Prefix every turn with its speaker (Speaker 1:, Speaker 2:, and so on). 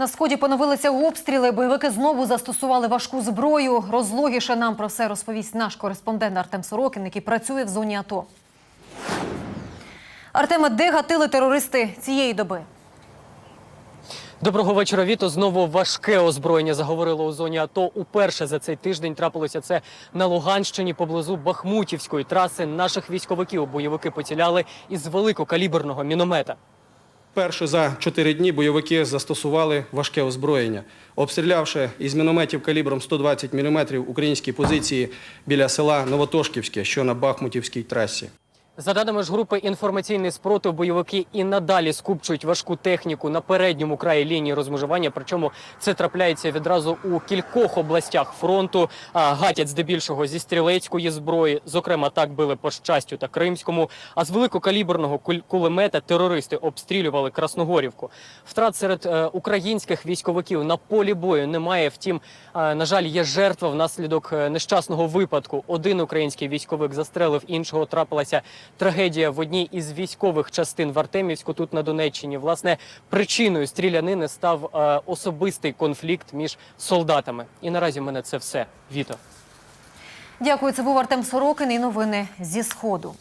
Speaker 1: На сході поновилися обстріли. Бойовики знову застосували важку зброю. Розлогіше нам про все розповість наш кореспондент Артем Сорокін, який працює в зоні АТО. Артеме, де гатили терористи цієї доби?
Speaker 2: Доброго вечора, Віто. Знову важке озброєння заговорило у зоні АТО. Уперше за цей тиждень трапилося це на Луганщині поблизу Бахмутівської траси. Наших військовиків бойовики поціляли із великокаліберного міномета.
Speaker 3: Перше за чотири дні бойовики застосували важке озброєння, обстрілявши із мінометів калібром 120 мм українські позиції біля села Новотошківське, що на Бахмутівській трасі.
Speaker 2: За даними ж групи інформаційний спротив, бойовики і надалі скупчують важку техніку на передньому краї лінії розмежування. Причому це трапляється відразу у кількох областях фронту. А гатять здебільшого зі стрілецької зброї. Зокрема, так били по щастю та Кримському. А з великокаліберного кулемета терористи обстрілювали Красногорівку. Втрат серед е, українських військовиків на полі бою немає. Втім, е, на жаль, є жертва внаслідок е, нещасного випадку. Один український військовик застрелив іншого. Трапилася трагедія в одній із військових частин в Артемівську, тут на Донеччині. Власне, причиною стрілянини став е, особистий конфлікт між солдатами. І наразі в мене це все. Віто.
Speaker 1: Дякую, це був Артем Сорокин і новини зі Сходу.